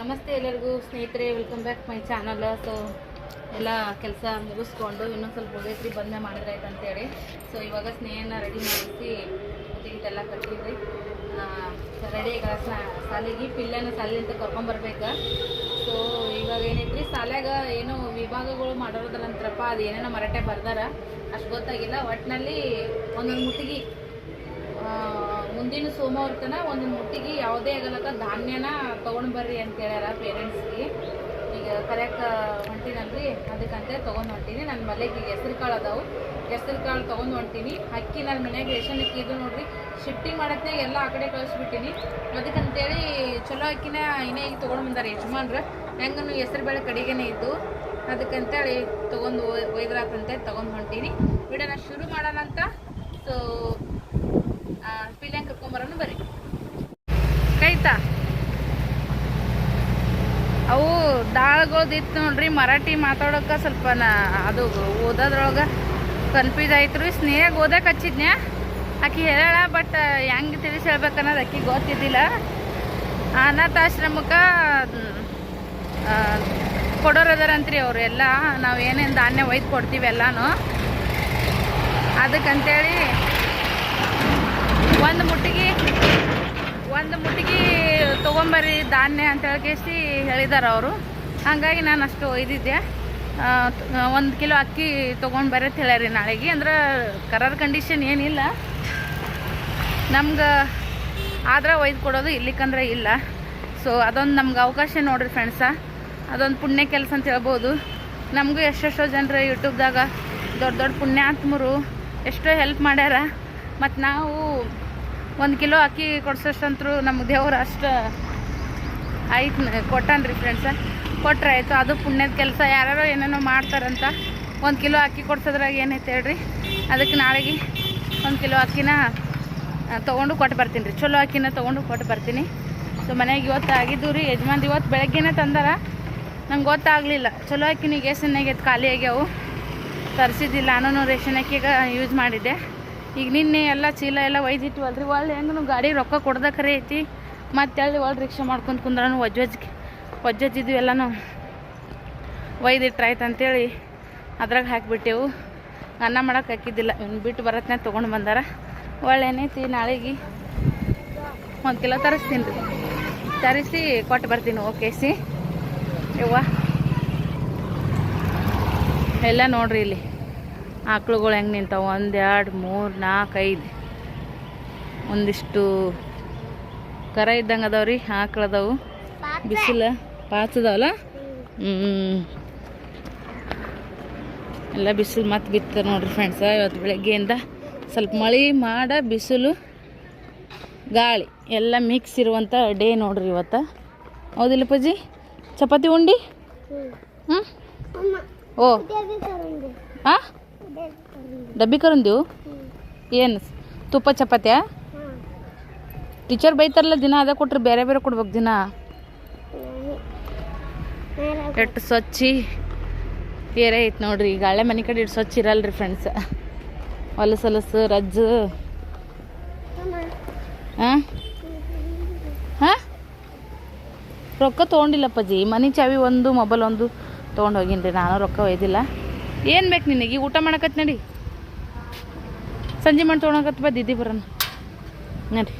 ನಮಸ್ತೆ ಎಲ್ಲರಿಗೂ ಸ್ನೇಹಿತರೆ welcome back my channel so ಎಲ್ಲ ಕೆಲಸ ಮುಗಿಸ್ಕೊಂಡು ಇನ್ನೊಂದು ಸ್ವಲ್ಪ ಹೋಗೈತ್ರಿ ಬಂದ ಮಾಡಿದ್ರೆ ಆಯ್ತು ಅಂತೇಳಿ. ಸೊ ಇವಾಗ ಸ್ನೇಹನ ರೆಡಿ ಮಾಡಿಸಿ ಎಲ್ಲ ಕಟ್ಟಿದ್ರಿ ರೆಡಿ ಈಗ ಸಾಲಿಗೆ ಪಿಲ್ಲನ ಅಂತ ಕರ್ಕೊಂಬರ್ಬೇಕು. ಸೊ ಇವಾಗ ಏನೈತ್ರಿ ಸಾಲ್ಯಾಗ ಏನು ವಿಭಾಗಗಳು ಮಾಡೋದ್ರಂತ್ರಪ್ಪ ಅದು ಏನೇನ ಮರಾಠೆ ಬರ್ದಾರ. ಅಷ್ಟು ಗೊತ್ತಾಗಿಲ್ಲ ಒಟ್ಟಿನಲ್ಲಿ ಒಂದೊಂದು ಮುಟ್ಟಿಗೆ ಮುಂದಿನ ಸೋಮವಾರ ತನ ಒಂದು ಮುಟ್ಟಿಗೆ ಯಾವುದೇ ಆಗಲಕ್ಕ ಧಾನ್ಯನ ತೊಗೊಂಡು ಬರ್ರಿ ಅಂತ ಹೇಳ್ಯಾರ ಪೇರೆಂಟ್ಸ್ಗೆ ಈಗ ಕರೆಯಕ್ಕೆ ಹೊಂಟಿನಲ್ರಿ, ಅದಕ್ಕಂತೆ ತೊಗೊಂಡು ಹೊಂಟೀನಿ. ನನ್ನ ಮಲೆಗೆ ಹೆಸರು ಕಾಳು ಅದಾವು. ಹೆಸ್ರು ಕಾಳು ತೊಗೊಂಡು ಹೊಂಟೀನಿ. ಅಕ್ಕಿ ನನ್ನ ಮನ್ಯಾಗ ರೇಷನ್ ಅಕ್ಕಿ ಇದು ನೋಡ್ರಿ. ಶಿಫ್ಟಿಂಗ್ ಮಾಡತ್ತೆ ಎಲ್ಲ ಆ ಕಡೆ ಕಳಿಸ್ಬಿಟ್ಟಿನಿ. ಅದಕ್ಕಂತೇಳಿ ಚಲೋ ಅಕ್ಕಿನ ಇನ್ನೇ ಈಗ ತೊಗೊಂಡು ಬಂದಾರ ಯಜಮಾನ್ರು. ಹೆಂಗನು ಹೆಸ್ರು ಬೇಳೆ ಕಡೆಗೇನೆ ಇದ್ದು. ಅದಕ್ಕಂತೇಳಿ ತೊಗೊಂಡು ಒಯ್ದ್ರಾತಂತೆ ತೊಗೊಂಡು ಹೊಂಟೀನಿ. ವಿಡಿಯೋನ ಶುರು ಮಾಡೋಣ ಅಂತ ಸೊ ಪಿಲ್ಯಾಂಗ್ ಕರ್ಕೊಂಬರೋನು ಬರ್ರಿ ಕೈತಾ ಅವು ದಾಳ್ಗೋದಿತ್ತು ನೋಡ್ರಿ, ಮರಾಠಿ ಮಾತಾಡೋಕೆ ಸ್ವಲ್ಪ ನಾ ಅದು ಓದೋದ್ರೊಳಗೆ ಕನ್ಫ್ಯೂಸ್ ಆಯ್ತು ರೀ ಸ್ನೇಹ ಓದಕ್ಕೆ ಹಚ್ಚಿದ್ನ್ಯಾ? ಆಕಿ ಹೇಳ ಬಟ್ ಹೆಂಗೆ ತಿಳಿಸಿ ಹೇಳ್ಬೇಕನ್ನೋದು ಆಕಿ ಗೊತ್ತಿದ್ದಿಲ್ಲ. ಅನಾಥಾಶ್ರಮಕ್ಕೆ ಕೊಡೋರದಾರಂತ್ರಿ ಅವ್ರು ಎಲ್ಲ. ನಾವು ಏನೇನು ಧಾನ್ಯ ಒಯ್ದು ಕೊಡ್ತೀವಿ ಎಲ್ಲಾನು. ಅದಕ್ಕಂತೇಳಿ ಒಂದು ಮುಟ್ಟಿಗೆ ಒಂದು ಮುಟ್ಟಿಗೆ ತೊಗೊಂಬರ್ರಿ ಧಾನ್ಯ ಅಂತ ಹೇಳ್ಕೇಸಿ ಹೇಳಿದಾರೆ ಅವರು. ಹಾಗಾಗಿ ನಾನು ಅಷ್ಟು ಒಯ್ದಿದ್ದೆ ಒಂದು ಕಿಲೋ ಅಕ್ಕಿ ತೊಗೊಂಡು ಬರ್ರಿ ಅಂತ ಹೇಳ್ಯಾರಿ ನಾಳೆಗೆ. ಅಂದ್ರೆ ಕರರ್ ಕಂಡೀಷನ್ ಏನಿಲ್ಲ. ನಮ್ಗೆ ಆದ್ರೆ ಒಯ್ದು ಕೊಡೋದು ಇಲ್ಲಿಕಂದ್ರೆ ಇಲ್ಲ. ಸೊ ಅದೊಂದು ನಮ್ಗೆ ಅವಕಾಶ ನೋಡ್ರಿ ಫ್ರೆಂಡ್ಸ ಅದೊಂದು ಪುಣ್ಯ ಕೆಲಸ ಅಂತ ಹೇಳ್ಬೋದು. ನಮಗೂ ಎಷ್ಟೆಷ್ಟೋ ಜನರು ಯೂಟ್ಯೂಬ್ದಾಗ ದೊಡ್ಡ ದೊಡ್ಡ ಪುಣ್ಯಾತ್ಮರು ಎಷ್ಟೋ ಹೆಲ್ಪ್ ಮಾಡ್ಯಾರ. ಮತ್ತು ನಾವು ಒಂದು ಕಿಲೋ ಅಕ್ಕಿ ಕೊಡ್ಸೋಷ್ಟಂತರೂ ನಮ್ಮ ದೇವ್ರು ಅಷ್ಟು ಆಯ್ತು ಕೊಟ್ಟಾನ್ರಿ ಫ್ರೆಂಡ್ಸ ಕೊಟ್ಟರೆ ಆಯಿತು. ಅದು ಪುಣ್ಯದ ಕೆಲಸ. ಯಾರ್ಯಾರೋ ಏನೇನೋ ಮಾಡ್ತಾರಂತ ಒಂದು ಕಿಲೋ ಅಕ್ಕಿ ಕೊಡ್ಸೋದ್ರಾಗ ಏನೈತೆ ಹೇಳ್ರಿ? ಅದಕ್ಕೆ ನಾಳೆಗೆ ಒಂದು ಕಿಲೋ ಅಕ್ಕಿನ ತೊಗೊಂಡು ಕೊಟ್ಟು ಬರ್ತೀನಿ ರೀ ಚಲೋ ಅಕ್ಕಿನ ತೊಗೊಂಡು ಕೊಟ್ಟು ಬರ್ತೀನಿ. ಸೊ ಮನೆಗೆ ಇವತ್ತು ಆಗಿದ್ದು ರೀ. ಯಜಮಾನ್ ಇವತ್ತು ಬೆಳಗ್ಗೆನೇ ತಂದಾರ. ನಂಗೆ ಗೊತ್ತಾಗಲಿಲ್ಲ. ಚಲೋ ಅಕ್ಕಿನಿಗೆ ಗೇಸನ್ನಾಗೈತೆ ಖಾಲಿ ಆಗ್ಯಾವು. ತರಿಸಿದ್ದಿಲ್ಲ. ನಾನು ರೇಷನ್ ಅಕ್ಕಿಗೆ ಯೂಸ್ ಮಾಡಿದ್ದೆ. ಈಗ ನಿನ್ನೆ ಎಲ್ಲ ಚೀಲ ಎಲ್ಲ ಒಯ್ದಿಟ್ವಲ್ರಿ, ಒಳ್ಳೆ ಹೆಂಗೂ ಗಾಡಿ ರೊಕ್ಕ ಕೊಡ್ದೆ ಖರೆ ಐತಿ. ಮತ್ತೆ ಅಲ್ಲಿ ಒಳ್ಳೆ ರಿಕ್ಷಾ ಮಾಡ್ಕೊಂಡು ಕುಂದ್ರನು ವಜ್ಜೊಜ್ ಒಜ್ಜೊಜ್ಜಿದ್ವಿ ಎಲ್ಲನೂ ಒಯ್ದಿಟ್ರಾಯ್ತು ಅಂತೇಳಿ ಅದ್ರಾಗ ಹಾಕಿಬಿಟ್ಟೆವು. ಅನ್ನ ಮಾಡಕ್ಕೆ ಹಾಕಿದ್ದಿಲ್ಲ, ಇವ್ನು ಬಿಟ್ಟು ಬರತ್ತೆ ತೊಗೊಂಡು ಬಂದಾರ. ಒಳ್ಳೆ ಏನೈತಿ ನಾಳೆಗೆ ಒಂದು ಕಿಲೋ ತರಿಸ್ತೀನಿ ರೀ. ತರಿಸಿ ಕೊಟ್ಟು ಬರ್ತೀನಿ, ಓಕೆ, ಸಿ. ಯವ್ವ. ಎಲ್ಲ ನೋಡ್ರಿ ಇಲ್ಲಿ. ಆಕಳುಗಳು ಹೆಂಗೆ ನಿಂತಾವ? ಒಂದು ಎರಡು ಮೂರು ನಾಲ್ಕು ಐದು. ಒಂದಿಷ್ಟು ಕರ ಇದ್ದಂಗೆ ಅದಾವ ರೀ ಆಕಳು ಅದಾವು. ಬಿಸಿಲು ಪಾಚದವಲ್ಲ ಹ್ಞೂ ಎಲ್ಲ ಬಿಸಿಲು ಮತ್ತೆ ಬಿತ್ತ ನೋಡ್ರಿ ಫ್ರೆಂಡ್ಸ ಇವತ್ತು ಬೆಳಗ್ಗೆಯಿಂದ ಸ್ವಲ್ಪ ಮಳೆ ಮಾಡ ಬಿಸಿಲು ಗಾಳಿ ಎಲ್ಲ ಮಿಕ್ಸ್ ಇರುವಂಥ ಡೇ ನೋಡ್ರಿ ಇವತ್ತು. ಹೌದಿಲ್ಲ ಪೂಜಿ? ಚಪಾತಿ ಉಂಡಿ? ಹ್ಞೂ ಓ. ಆ? ಡಬ್ಬಿ ಕರಂದಿವು ಏನು, ತುಪ್ಪ, ಚಪಾತಿಯ? ಟೀಚರ್ ಬೈತಾರಲ್ಲ, ದಿನ ಅದೇ ಕೊಟ್ರೆ, ಬೇರೆ ಬೇರೆ ಕೊಡ್ಬೇಕು ದಿನ. ಎಷ್ಟು ಸ್ವಚ್ಛಿ ಏರೇ ಐತೆ ನೋಡ್ರಿ, ಈಗ ಹಳೆ ಮನೆ ಕಡೆ ಇಟ್ಟು ಸ್ವಚ್ಛ ಇರಲ್ರಿ ಫ್ರೆಂಡ್ಸ್ ಹೊಲಸು ಹೊಲಸು, ರಜ್ಜು. ಹಾಂ ಹಾಂ ರೊಕ್ಕ ತೊಗೊಂಡಿಲ್ಲಪ್ಪಾಜಿ, ಮನೆ ಚಾವಿ ಒಂದು ಮೊಬೈಲ್ ಒಂದು ತೊಗೊಂಡು ಹೋಗಿನಿ ನಾನು ರೊಕ್ಕ ಒಯ್ದಿಲ್ಲ. ಏನು ಬೇಕು ನಿನಗೆ? ಊಟ ಮಾಡಕತ್ ನಡಿ. ಸಂಜೆ ಮಾಡಿ ತೊಗೊಳಕತ್ ಬಾ ದಿದ್ದಿ ಬರೋಣ ನಡಿ.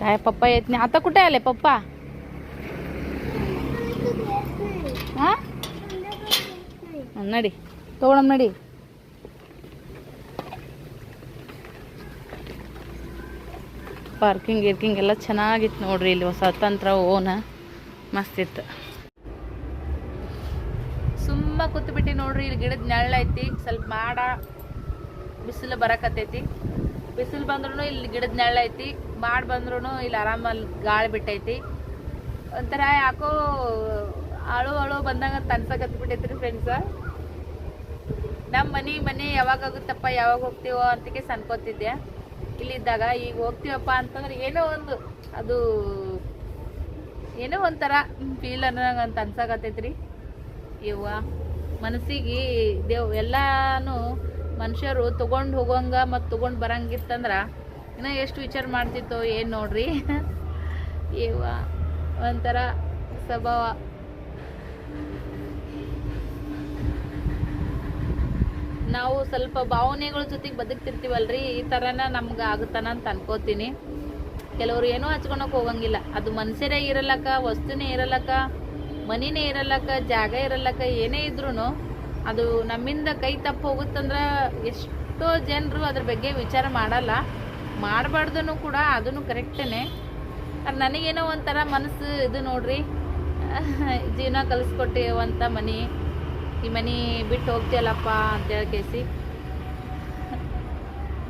ಕಾಯ ಪಪ್ಪ ಎತ್ನೆ. ಆತ ಕುಟೆ ಅಲ್ಲೇ ಪಪ್ಪ? ಹಾಂ ನಡಿ. ತೊಗೊಳಮ್ ನಡಿ. ಪಾರ್ಕಿಂಗ್ ಗಿರ್ಕಿಂಗ್ ಎಲ್ಲ ಚೆನ್ನಾಗಿತ್ತು ನೋಡ್ರಿ ಇಲ್ಲಿ ಹೊಸ ತಂತ್ರ ಓನ. ಮಸ್ತಿತ್ತು ಇಲ್ಲಿ ಗಿಡದ ನೆರಳೈತಿ ಸ್ವಲ್ಪ ಮಾಡ, ಬಿಸಿಲು ಬರಕತ್ತೈತಿ. ಬಿಸಿಲು ಬಂದ್ರೂ ಇಲ್ಲಿ ಗಿಡದ ನೆರಳೈತಿ ಮಾಡಿ ಬಂದ್ರೂ ಇಲ್ಲಿ ಆರಾಮಲ್ಲಿ ಗಾಳಿ ಬಿಟ್ಟೈತಿ. ಒಂಥರ ಯಾಕೋ ಅಳು ಅಳು ಬಂದಂಗ ತನ್ಸಕತ್ಬಿಟ್ಟೈತ್ರಿ ಫ್ರೆಂಡ್ಸ ನಮ್ಮ ಮನೆ ಮನೆ ಯಾವಾಗ ಆಗುತ್ತಪ್ಪ, ಯಾವಾಗ ಹೋಗ್ತೀವೋ ಅಂತಕ್ಕೆ ಅನ್ಕೋತಿದ್ದೆ ಇಲ್ಲಿದ್ದಾಗ ಈಗ ಹೋಗ್ತೀವಪ್ಪ ಅಂತಂದ್ರೆ ಏನೋ ಒಂದು ಅದು ಏನೋ ಒಂಥರ ಫೀಲ್ ಅನ್ನೋಂಗೆ ಅಂತ ಅನ್ಸಕತ್ತೈತ್ರಿ. ಇವ್ವ ಮನಸ್ಸಿಗೆ ದೇವ್ ಎಲ್ಲಾನು ಮನುಷ್ಯರು ತೊಗೊಂಡು ಹೋಗೋಂಗ ಮತ್ತು ತೊಗೊಂಡು ಬರಂಗಿತ್ತಂದ್ರೆ ಇನ್ನೂ ಎಷ್ಟು ವಿಚಾರ ಮಾಡ್ತಿತ್ತೋ ಏನು ನೋಡ್ರಿ? ಇವ ಒಂಥರ ಸ್ವಭಾವ. ನಾವು ಸ್ವಲ್ಪ ಭಾವನೆಗಳ ಜೊತೆಗೆ ಬದುಕ್ತಿರ್ತೀವಲ್ರಿ, ಈ ಥರನ ನಮ್ಗೆ ಆಗುತ್ತಾನ ಅಂತ ಅನ್ಕೋತೀನಿ. ಕೆಲವರು ಏನೂ ಹಚ್ಕೊಳಕ್ಕೆ ಹೋಗಂಗಿಲ್ಲ. ಅದು ಮನುಷ್ಯರೇ ಇರಲಕ್ಕ, ವಸ್ತುನೇ ಇರಲಕ್ಕ. ಮನಿನೇ ಇರಲಕ್ಕ, ಜಾಗ ಇರಲಕ್ಕ, ಏನೇ ಇದ್ರೂ ಅದು ನಮ್ಮಿಂದ ಕೈ ತಪ್ಪು ಹೋಗುತ್ತಂದ್ರೆ ಎಷ್ಟೋ ಜನರು ಅದ್ರ ಬಗ್ಗೆ ವಿಚಾರ ಮಾಡಲ್ಲ. ಮಾಡಬಾರ್ದು ಕೂಡ ಅದನ್ನು ಕರೆಕ್ಟೇ ನನಗೇನೋ ಒಂಥರ ಮನಸ್ಸು ಇದು ನೋಡ್ರಿ. ಜೀವನ ಕಲಿಸ್ಕೊಟ್ಟಿರುವಂಥ ಮನಿ. ಈ ಮನಿ ಬಿಟ್ಟು ಹೋಗ್ತೀಯಲ್ಲಪ್ಪ ಅಂತೇಳಿ ಕೇಸಿ.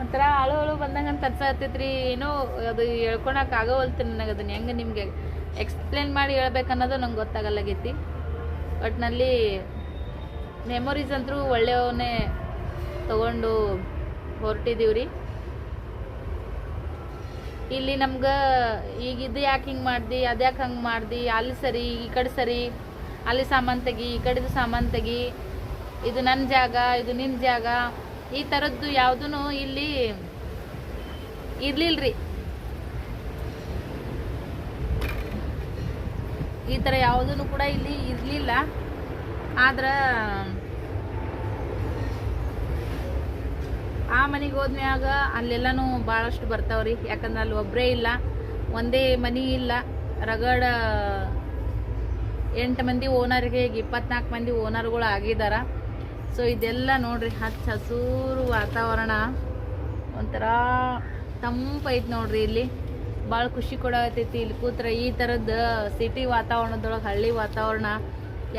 ಒಂಥರ ಅಳು ಅಳು ಬಂದಂಗೆ ಅಂತ ಅನ್ಸತ್ತೈತ್ರಿ ಏನೋ ಅದು ಹೇಳ್ಕೊಳಕ್ ಆಗೋವಲ್ತು ನನಗೆ ಅದನ್ನು ಹೆಂಗೆ ನಿಮಗೆ? ಎಕ್ಸ್ಪ್ಲೇನ್ ಮಾಡಿ ಹೇಳ್ಬೇಕನ್ನೋದು ನಂಗೆ ಗೊತ್ತಾಗಲ್ಲಾಗೈತಿ ಒಟ್ಟಿನಲ್ಲಿ ಮೆಮೊರೀಸ್ ಅಂತೂ ಒಳ್ಳೆಯವನ್ನೇ ತಗೊಂಡು ಹೊರಟಿದೀವಿ ರೀ ಇಲ್ಲಿ ನಮ್ಗೆ ಈಗ ಇದು ಯಾಕೆ ಹಿಂಗೆ ಮಾಡ್ದಿ ಅದ್ಯಾಕೆ ಹಂಗೆ ಮಾಡ್ದಿ, ಅಲ್ಲಿ ಸರಿ, ಈ ಕಡೆ ಸರಿ, ಅಲ್ಲಿ ಸಾಮಾನು ತೆಗಿ, ಈ ಕಡೆದು ಸಾಮಾನು ತೆಗಿ, ಇದು ನನ್ನ ಜಾಗ, ಇದು ನಿನ್ನ ಜಾಗ, ಈ ಥರದ್ದು ಯಾವುದೂ ಇಲ್ಲಿ ಇರ್ಲಿಲ್ರಿ. ಈ ಥರ ಯಾವುದೂ ಕೂಡ ಇಲ್ಲಿ ಇರಲಿಲ್ಲ. ಆದ್ರೆ, ಆ ಮನೆಗೆ ಹೋದ್ಮ್ಯಾಗ ಅಲ್ಲೆಲ್ಲನೂ ಭಾಳಷ್ಟು ಬರ್ತಾವ್ರಿ. ಯಾಕಂದ್ರೆ ಅಲ್ಲಿ ಒಬ್ಬರೇ ಇಲ್ಲ, ಒಂದೇ ಮನೆ ಇಲ್ಲ. ರಗಡ ಎಂಟು ಮಂದಿ ಓನರ್ಗೆ ಈಗ ಇಪ್ಪತ್ನಾಲ್ಕು ಮಂದಿ ಓನರ್ಗಳು ಆಗಿದ್ದಾರೆ ಸೊ ಇದೆಲ್ಲ ನೋಡ್ರಿ, ಹಚ್ಚ ಹಸೂರು ವಾತಾವರಣ. ಒಂಥರ ತಂಪೈತಿ ನೋಡ್ರಿ ಇಲ್ಲಿ. ಭಾಳ ಖುಷಿ ಕೊಡತೈತಿ ಇಲ್ಲಿ ಕೂತ್ರೆ ಈ ಥರದ್ದು ಸಿಟಿ ವಾತಾವರಣದೊಳಗೆ ಹಳ್ಳಿ ವಾತಾವರಣ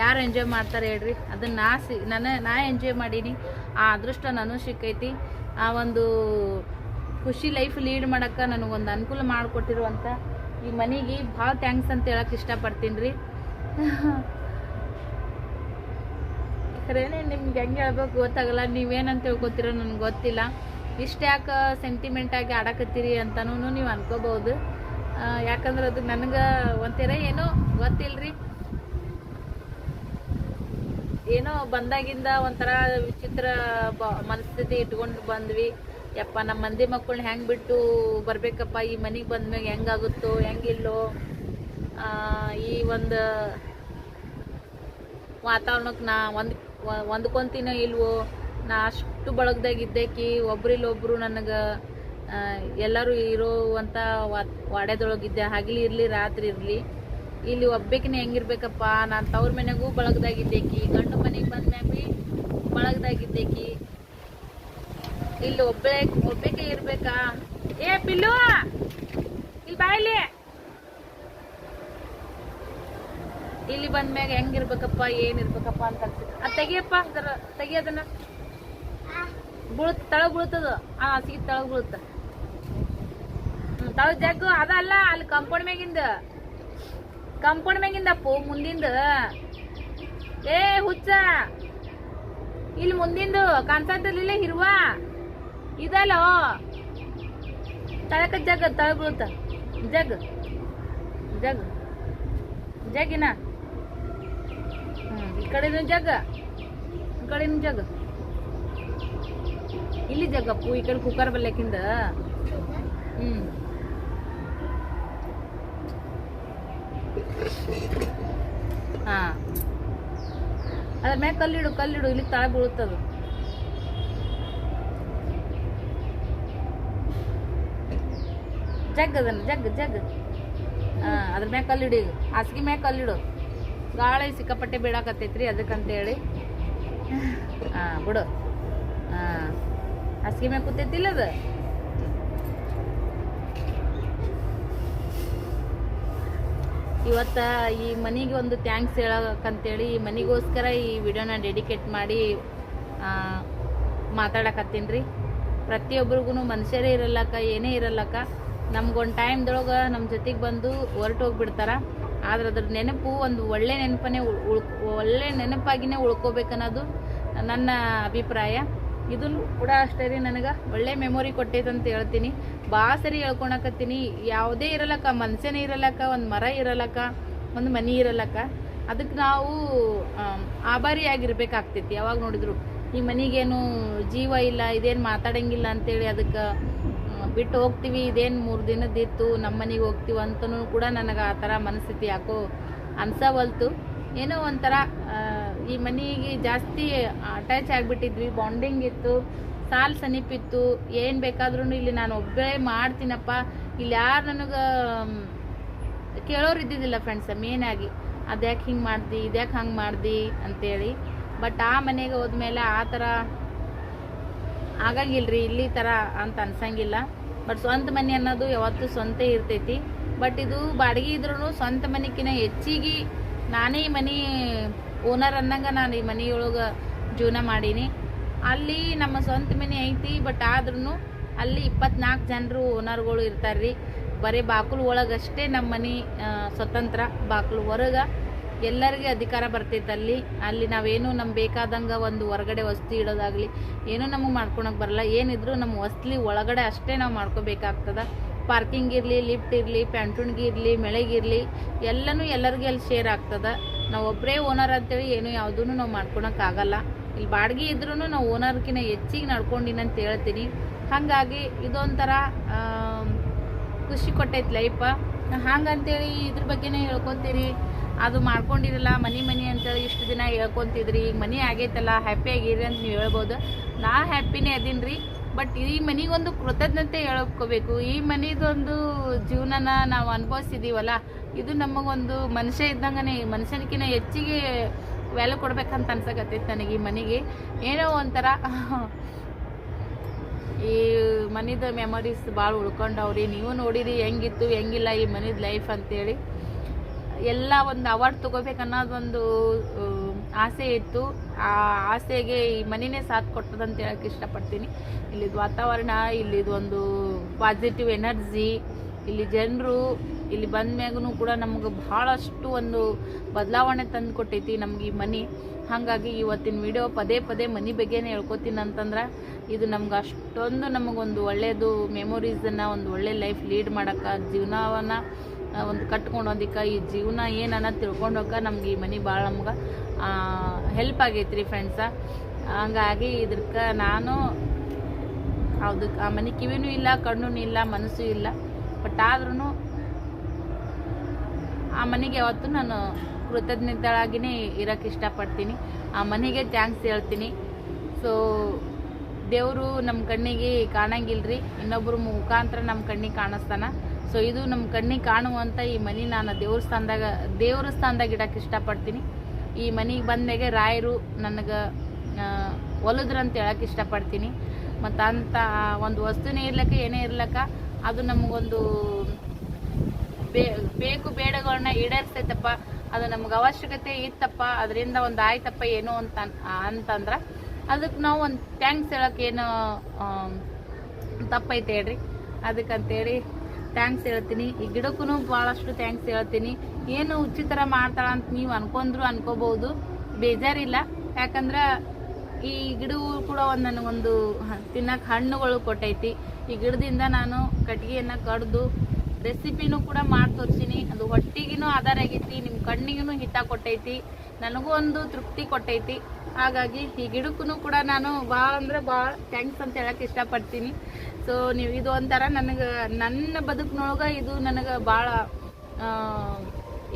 ಯಾರು ಎಂಜಾಯ್ ಮಾಡ್ತಾರೆ ಹೇಳ್ರಿ? ಅದನ್ನ ನಾ ಸಿ, ನನ್ನ, ನಾ ಎಂಜಾಯ್ ಮಾಡೀನಿ. ಆ ಅದೃಷ್ಟ ನನಗೂ ಸಿಕ್ಕೈತಿ. ಆ ಒಂದು ಖುಷಿ ಲೈಫ್ ಲೀಡ್ ಮಾಡೋಕ್ಕೆ ನನಗೊಂದು ಅನುಕೂಲ ಮಾಡಿಕೊಟ್ಟಿರುವಂಥ ಈ ಮನೆಗೆ ಭಾಳ ಥ್ಯಾಂಕ್ಸ್ ಅಂತ ಹೇಳಕ್ಕೆ ಇಷ್ಟಪಡ್ತೀನಿ ರೀ. ಖರೇನೆ ನಿಮ್ಗೆ ಹೆಂಗೆ ಹೇಳ್ಬೇಕು ಗೊತ್ತಾಗಲ್ಲ. ನೀವೇನಂತ ತಿಳ್ಕೊತೀರೋ ನನಗೆ ಗೊತ್ತಿಲ್ಲ. ಇಷ್ಟು ಯಾಕೆ ಸೆಂಟಿಮೆಂಟ್ ಆಗಿ ಆಡಕತ್ತೀರಿ ಅಂತನೂ ನೀವು ಅನ್ಕೋಬಹುದು. ಯಾಕಂದ್ರೆ ಅದು ನನಗೆ ಒಂಥರ ಏನೋ ಗೊತ್ತಿಲ್ರಿ. ಏನೋ ಬಂದಾಗಿಂದ ಒಂಥರ ವಿಚಿತ್ರ ಮನಸ್ಥಿತಿ ಇಟ್ಕೊಂಡು ಬಂದ್ವಿ. ಯಪ್ಪ ನಮ್ಮ ಮಂದಿ ಮಕ್ಕಳನ್ನ ಹೆಂಗೆ ಬಿಟ್ಟು ಬರಬೇಕಪ್ಪ? ಈ ಮನೆಗೆ ಬಂದ್ಮೇಲೆ ಹೆಂಗಾಗುತ್ತೋ, ಹೆಂಗಿಲ್ಲೋ? ಈ ಒಂದು ವಾತಾವರಣಕ್ಕೆ ನಾ ಒಂದು ಹೊಂದ್ಕೊಂತೀನೋ ಇಲ್ವೋ? ನಾ ಅಷ್ಟು ಬಳಗದಾಗ ಇದ್ದೇಕಿ ಒಬ್ರಿಲ್ಲೊಬ್ರು ನನಗೆ ಎಲ್ಲರೂ ಇರೋವಂಥ ವಾಡ್ಯದೊಳಗಿದ್ದೆ ಹಗಲಿ ಇರಲಿ, ರಾತ್ರಿ ಇರಲಿ. ಇಲ್ಲಿ ಒಬ್ಬಕಿನ ಹೆಂಗಿರ್ಬೇಕಪ್ಪ, ನಾನು ತವ್ರ ಮನೆಗೂ ಬಳಗದಾಗಿದ್ದೇಕಿ ಗಂಡು ಮನೆಗೆ ಬಂದ್ಮ್ಯಾಗ ಬಿ ಬಳಗದಾಗಿದ್ದೇಕಿ ಇಲ್ಲಿ ಒಬ್ಬೇ ಒಬ್ಬಕ್ಕೆ ಇರ್ಬೇಕಾ? ಏ ಬಿಲ್ಲು ಇಲ್ಲಿ ಬಾಯಿಲಿ ಇಲ್ಲಿ. ಬಂದ್ಮ್ಯಾಗ ಹೆಂಗಿರ್ಬೇಕಪ್ಪ ಏನಿರ್ಬೇಕಪ್ಪ ಅಂತ ಅನ್ಸುತ್ತೆ ಅದು ತೆಗಿಯಪ್ಪ, ಅದರ ತೆಗಿಯೋದನ್ನ ಬೀಳುತ್ತ ತಳಗ್ ಬೀಳ್ತದ ಆ ಹಸಿಗೆ ತಳಗ್ ಬೀಳುತ್ತ. ತಳಗ್ ಜಗ್ಗು, ಅದಲ್ಲ, ಅಲ್ಲಿ ಕಂಪೌಂಡ್ ಮ್ಯಾಗಿಂದ. ಕಂಪೌಂಡ್ ಮ್ಯಾಗಿಂದ ಅಪ್ಪು ಮುಂದಿಂದ. ಏ, ಹುಚ್ಚ. ಇಲ್ಲಿ ಮುಂದಿಂದು ಕಾಣ್ಸತ್ತಲ್ಲ ಹಿರುವ ಇದಲ್ಲ. ತಳಕ ಜಗ್ ತಳಗ್ ಬೀಳುತ್ತ. ಜಗ್ ಜಗ್ ಇನ್ನ ಹ್ಮ್, ಈ ಕಡೆನು ಜಗ್ ಈ ಕಡೆನು ಜಗ್ ಇಲ್ಲಿ ಜಗ್ಗಪ್ಪು ಈ ಕಡೆ ಕುಕ್ಕರ್ ಬರ್ಲಕ್ಕಿಂದ. ಹ್ಮ್. ಹಾ. ಅದ್ರ ಮ್ಯಾಗ ಕಲ್ಲಿಡು ಕಲ್ಲಿಡು ಇಲ್ಲಿ ತಳ ಬೀಳುತ್ತದು. ಜಗ್ ಅದನ್ನ, ಜಗ್ ಜಗ್. ಹಾ, ಅದ್ರ ಮ್ಯಾಗ ಕಲ್ಲಿಡು ಈಗ. ಹಾಸಿಗೆ ಮ್ಯಾಗ ಕಲ್ಲಿಡು. ಗಾಳಿ ಸಿಕ್ಕಾಪಟ್ಟೆ ಬೀಳಾಕತ್ತೈತ್ರಿ ಅದಕ್ಕಂತೇಳಿ. ಹಾ, ಬಿಡು. ಹಾ. ಹಾಸಿಗೆ ಮ್ಯಾಗ ಕೂತೈತಿಲ್ಲ ಅದು? ಇವತ್ತ ಈ ಮನಿಗೆ ಒಂದು ಥ್ಯಾಂಕ್ಸ್ ಹೇಳಕ್ಕಂತೇಳಿ ಈ ಮನಿಗೋಸ್ಕರ ಈ ವಿಡಿಯೋನ ಡೆಡಿಕೇಟ್ ಮಾಡಿ ಮಾತಾಡಕತ್ತೀನಿ ರೀ. ಪ್ರತಿಯೊಬ್ಬರಿಗೂ ಮನುಷ್ಯರೇ ಇರಲ್ಲಕ್ಕ, ಏನೇ ಇರಲ್ಲಕ್ಕ. ನಮ್ಗೊಂದು ಟೈಮ್ದೊಳಗೆ ನಮ್ಮ ಜೊತೆಗೆ ಬಂದು ಹೊರಟು ಹೋಗ್ಬಿಡ್ತಾರ ಆದ್ರೆ ಅದ್ರ ನೆನಪು ಒಂದು ಒಳ್ಳೆ ನೆನಪನ್ನೇ ಉಳ್ ಉಳ್, ಒಳ್ಳೆ ನೆನಪಾಗಿನೇ ಉಳ್ಕೋಬೇಕನ್ನೋದು ನನ್ನ ಅಭಿಪ್ರಾಯ. ಇದನ್ನು ಕೂಡ ಅಷ್ಟೇ ರೀ ನನಗೆ. ಒಳ್ಳೆ ಮೆಮೊರಿ ಕೊಟ್ಟೈತಂತ ಹೇಳ್ತೀನಿ. ಭಾಳ ಸರಿ ಹೇಳ್ಕೊಳಕತ್ತೀನಿ ಯಾವುದೇ ಇರಲಕ್ಕ, ಮನ್ಸೇನೆ ಇರಲಕ್ಕ, ಒಂದು ಮರ ಇರಲಕ್ಕ, ಒಂದು ಮನಿ ಇರಲಕ್ಕ ಅದಕ್ಕೆ ನಾವು ಆಭಾರಿಯಾಗಿರ್ಬೇಕಾಗ್ತೈತಿ. ಯಾವಾಗ ನೋಡಿದ್ರು. ಈ ಮನಿಗೇನು ಜೀವ ಇಲ್ಲ, ಇದೇನು ಮಾತಾಡಂಗಿಲ್ಲ ಅಂತೇಳಿ ಅದಕ್ಕೆ ಬಿಟ್ಟು ಹೋಗ್ತೀವಿ. ಇದೇನು ಮೂರು ದಿನದಿತ್ತು ನಮ್ಮ ಮನೆಗೆ ಹೋಗ್ತೀವಿ ಅಂತನೂ ಕೂಡ ನನಗೆ ಆ ಥರ ಮನಸ್ಥಿತಿ ಯಾಕೋ ಅನ್ಸವಲ್ತು. ಏನೋ ಒಂಥರ ಈ ಮನೆಗೆ ಜಾಸ್ತಿ ಅಟ್ಯಾಚ್ ಆಗಿಬಿಟ್ಟಿದ್ವಿ. ಬಾಂಡಿಂಗ್ ಇತ್ತು, ಸಾಲ್ ಸನಿಪಿತ್ತು. ಏನು ಬೇಕಾದ್ರೂ ಇಲ್ಲಿ ನಾನು ಒಬ್ಬಳೇ ಮಾಡ್ತೀನಪ್ಪ. ಇಲ್ಲಿ ಯಾರು ನನಗೆ ಕೇಳೋರು ಇದ್ದಿದ್ದಿಲ್ಲ ಫ್ರೆಂಡ್ಸ್ ಮೇನ್ ಆಗಿ. ಅದ್ಯಾಕೆ ಹಿಂಗೆ ಮಾಡ್ದಿ, ಇದ್ಯಾಕೆ ಹಂಗೆ ಮಾಡ್ದಿ ಅಂತೇಳಿ. ಬಟ್ ಆ ಮನೆಗೆ ಹೋದ್ಮೇಲೆ ಆ ಥರ ಆಗಂಗಿಲ್ರಿ, ಇಲ್ಲಿ ಥರ ಅಂತ ಅನ್ಸಂಗಿಲ್ಲ. ಬಟ್ ಸ್ವಂತ ಮನೆ ಅನ್ನೋದು ಯಾವತ್ತೂ ಸ್ವಂತ ಇರ್ತೈತಿ. ಬಟ್ ಇದು ಬಾಡಿಗೆ ಇದ್ರೂ ಸ್ವಂತ ಮನೆಕಿನ ಹೆಚ್ಚಿಗೆ ನಾನೇ ಮನೆ ಓನರ್ ಅನ್ನಂಗ ನಾನು ಈ ಮನೆಯೊಳಗೆ ಜೀವನ ಮಾಡೀನಿ. ಅಲ್ಲಿ ನಮ್ಮ ಸ್ವಂತ ಮನೆ ಐತಿ ಬಟ್ ಆದ್ರೂ ಅಲ್ಲಿ ಇಪ್ಪತ್ನಾಲ್ಕು ಜನರು ಓನರ್ಗಳು ಇರ್ತಾರ್ರಿ. ಬರೀ ಬಾಕಲು ಒಳಗಷ್ಟೇ ನಮ್ಮ ಮನೆ ಸ್ವತಂತ್ರ ಬಾಕಲು. ಹೊರಗೆ ಎಲ್ಲರಿಗೆ ಅಧಿಕಾರ ಬರ್ತೈತೆ ಅಲ್ಲಿ. ಅಲ್ಲಿ ನಾವೇನು ನಮ್ಗೆ ಬೇಕಾದಂಗೆ ಒಂದು ಹೊರಗಡೆ ವಸ್ತು ಇಡೋದಾಗಲಿ, ಏನೂ ನಮಗೆ ಮಾಡ್ಕೊಳಕ್ಕೆ ಬರಲ್ಲ. ಏನಿದ್ರು ನಮ್ಮ ವಸ್ಲಿ ಒಳಗಡೆ ಅಷ್ಟೇ ನಾವು ಮಾಡ್ಕೋಬೇಕಾಗ್ತದ. ಪಾರ್ಕಿಂಗ್ ಇರಲಿ, ಲಿಫ್ಟ್ ಇರಲಿ ಪ್ಯಾಂಟುಣ್ಗಿರಲಿ ಮೆಳೆಗಿರಲಿ ಎಲ್ಲನೂ ಎಲ್ಲರಿಗೆ ಅಲ್ಲಿ ಶೇರ್ ಆಗ್ತದ. ನಾವು ಒಬ್ಬರೇ ಓನರ್ ಅಂತೇಳಿ ಏನು ಯಾವುದೂ ನಾವು ಮಾಡ್ಕೊಳಕ್ಕಾಗಲ್ಲ ಇಲ್ಲಿ ಬಾಡಿಗೆ ಇದ್ರೂ ನಾವು ಓನರ್ಕಿನ ಹೆಚ್ಚಿಗೆ ನಡ್ಕೊಂಡಿನ ಅಂತ ಹೇಳ್ತೀನಿ. ಹಾಗಾಗಿ ಇದೊಂಥರ ಖುಷಿ ಕೊಟ್ಟೈತೆ ಲೈಫ ಹಂಗಂತೇಳಿ ಇದ್ರ ಬಗ್ಗೆನೇ ಹೇಳ್ಕೊತೀರಿ. ಅದು ಮಾಡ್ಕೊಂಡಿರಲ್ಲ, ಮನೆ ಮನೆ ಅಂತೇಳಿ ಇಷ್ಟು ದಿನ ಹೇಳ್ಕೊತಿದ್ರಿ. ಈಗ ಮನೆ ಆಗೈತಲ್ಲ ಹ್ಯಾಪಿ ಆಗಿರಿ ಅಂತ ನೀವು ಹೇಳ್ಬೋದು. ನಾ ಹ್ಯಾಪಿನೇ ಅದೀನಿ ರೀ ಬಟ್ ಈ ಮನೆಗೊಂದು ಕೃತಜ್ಞತೆ ಹೇಳ್ಕೋಬೇಕು. ಈ ಮನಿದೊಂದು ಜೀವನನ ನಾವು ಅನುಭವಿಸಿದೀವಲ್ಲ ಇದು ನಮಗೊಂದು ಮನುಷ್ಯ ಇದ್ದಂಗನೇ ಮನುಷ್ಯನಕಿನ ಹೆಚ್ಚಿಗೆ ವ್ಯಾಲ್ಯೂ ಕೊಡ್ಬೇಕಂತ ಅನ್ಸಕತ್ತೈತೆ ನನಗೆ ಈ ಮನೆಗೆ. ಏನೋ ಒಂಥರ ಈ ಮನಿದ ಮೆಮೊರೀಸ್ ಭಾಳ ಉಳ್ಕೊಂಡವ್ರಿ. ನೀವು ನೋಡಿರಿ ಹೆಂಗಿತ್ತು, ಹೆಂಗಿಲ್ಲ ಈ ಮನಿದ ಲೈಫ್ ಅಂತೇಳಿ. ಎಲ್ಲ ಒಂದು ಅವಾರ್ಡ್ ತಗೋಬೇಕನ್ನೋದು ಅನ್ನೋದೊಂದು ಆಸೆ ಇತ್ತು. ಆ ಆಸೆಗೆ ಈ ಮನೆಯೇ ಸಾಥ್ ಕೊಟ್ಟದಂತ ಹೇಳಕ್ಕೆ ಇಷ್ಟಪಡ್ತೀನಿ. ಇಲ್ಲಿದು ವಾತಾವರಣ ಇಲ್ಲಿದೊಂದು ಪಾಸಿಟಿವ್ ಎನರ್ಜಿ ಇಲ್ಲಿ ಜನರು, ಇಲ್ಲಿ ಬಂದ ಮ್ಯಾಗೂ ಕೂಡ ನಮ್ಗೆ ಭಾಳಷ್ಟು ಒಂದು ಬದಲಾವಣೆ ತಂದು ಕೊಟ್ಟೈತಿ ನಮ್ಗೆ ಈ ಮನಿ. ಹಾಗಾಗಿ ಇವತ್ತಿನ ವಿಡಿಯೋ ಪದೇ ಪದೇ ಮನಿ ಬಗ್ಗೆನೇ ಹೇಳ್ಕೊತೀನಿ ಅಂತಂದ್ರೆ, ಇದು ನಮ್ಗೆ ಅಷ್ಟೊಂದು ನಮಗೊಂದು ಒಳ್ಳೆಯದು ಮೆಮೊರೀಸನ್ನು ಒಂದು ಒಳ್ಳೆ ಲೈಫ್ ಲೀಡ್ ಮಾಡೋಕ್ಕೆ ಜೀವನವನ್ನು ಒಂದು ಕಟ್ಕೊಂಡು ಹೋದಿಕ್ಕೆ. ಈ ಜೀವನ ಏನನ್ನ ತಿಳ್ಕೊಂಡೋಕೆ ನಮ್ಗೆ ಈ ಮನೆ ಭಾಳ ನಮ್ಗೆ ಹೆಲ್ಪ್ ಆಗೈತೆ ರೀ ಫ್ರೆಂಡ್ಸ ಹಂಗಾಗಿ ಇದಕ್ಕೆ ನಾನು ಅದಕ್ಕೆ ಆ ಮನೆ ಕಿವಿನೂ ಇಲ್ಲ ಕಣ್ಣೂ ಇಲ್ಲ, ಮನಸ್ಸು ಇಲ್ಲ. ಬಟ್ ಆದ್ರೂ ಆ ಮನೆಗೆ ಯಾವತ್ತು ನಾನು ಕೃತಜ್ಞತೆಳಾಗಿನೇ ಇರೋಕ್ಕೆ ಇಷ್ಟಪಡ್ತೀನಿ. ಆ ಮನೆಗೆ ಥ್ಯಾಂಕ್ಸ್ ಹೇಳ್ತೀನಿ. ಸೊ ದೇವರು ನಮ್ಮ ಕಣ್ಣಿಗೆ ಕಾಣಂಗಿಲ್ರಿ. ಇನ್ನೊಬ್ಬರು ಮುಖಾಂತರ ನಮ್ಮ ಕಣ್ಣಿಗೆ ಕಾಣಿಸ್ತಾನ. ಸೊ ಇದು ನಮ್ಮ ಕಣ್ಣಿಗೆ ಕಾಣುವಂಥ ಈ ಮನೆ ನಾನು ದೇವ್ರ ಸ್ಥಾನದಾಗ ದೇವ್ರ ಸ್ಥಾನದಾಗ ಇಡಕ್ಕೆ ಇಷ್ಟಪಡ್ತೀನಿ. ಈ ಮನೆಗೆ ಬಂದಾಗ ರಾಯರು ನನಗೆ ಒಲದ್ರಂತ ಹೇಳಕ್ಕೆ ಇಷ್ಟಪಡ್ತೀನಿ. ಮತ್ತು ಅಂಥ ಒಂದು ವಸ್ತುನೇ ಇರ್ಲಕ್ಕ, ಏನೇ ಇರ್ಲಕ್ಕ ಅದು ನಮಗೊಂದು ಬೇ, ಬೇಕು ಬೇಡಗಳನ್ನ ಈಡೇರಿಸ್ತೈತಪ್ಪ ಅದು ನಮ್ಗೆ ಅವಶ್ಯಕತೆ ಇತ್ತಪ್ಪ, ಅದರಿಂದ ಒಂದು ಆಯ್ತಪ್ಪ ಏನೋ ಅಂತ ಅಂತಂದ್ರೆ ಅದಕ್ಕೆ ನಾವು ಒಂದು ಥ್ಯಾಂಕ್ಸ್ ಹೇಳೋಕೆ ಏನು ತಪ್ಪೈತೆ ಹೇಳ್ರಿ. ಅದಕ್ಕಂತೇಳಿ ಥ್ಯಾಂಕ್ಸ್ ಹೇಳ್ತೀನಿ. ಈ ಗಿಡಕ್ಕೂ ಭಾಳಷ್ಟು ಥ್ಯಾಂಕ್ಸ್ ಹೇಳ್ತೀನಿ. ಏನು ಉಚಿತರ ಮಾಡ್ತಾಳ ಅಂತ ನೀವು ಅನ್ಕೊಂಡ್ರು ಅನ್ಕೋಬಹುದು. ಬೇಜಾರಿಲ್ಲ. ಯಾಕಂದ್ರೆ ಈ ಗಿಡವು ಕೂಡ ಒಂದು ನನಗೊಂದು ತಿನ್ನಕ್ಕೆ ಹಣ್ಣುಗಳು ಕೊಟ್ಟೈತಿ. ಈ ಗಿಡದಿಂದ ನಾನು ಕಟ್ಟಿಗೆಯನ್ನು ಕಡ್ದು ರೆಸಿಪಿನೂ ಕೂಡ ಮಾಡಿ ತೋರಿಸಿನಿ. ಅದು ಹೊಟ್ಟಿಗಿನೂ ಆಧಾರ ಆಗೈತಿ ನಿಮ್ಮ ಕಣ್ಣಿಗೂ ಹಿತ ಕೊಟ್ಟೈತಿ, ನನಗೂ ಒಂದು ತೃಪ್ತಿ ಕೊಟ್ಟೈತಿ. ಹಾಗಾಗಿ ಈ ಗಿಡಕ್ಕೂ ಕೂಡ ನಾನು ಭಾಳ ಅಂದ್ರೆ ಭಾಳ ಥ್ಯಾಂಕ್ಸ್ ಅಂತ ಹೇಳಕ್ಕೆ ಇಷ್ಟಪಡ್ತೀನಿ. ಸೊ ನೀವು ಇದು ಒಂಥರ ನನಗೆ, ನನ್ನ ಬದುಕಿನೊಳಗೆ ಇದು ನನಗೆ ಭಾಳ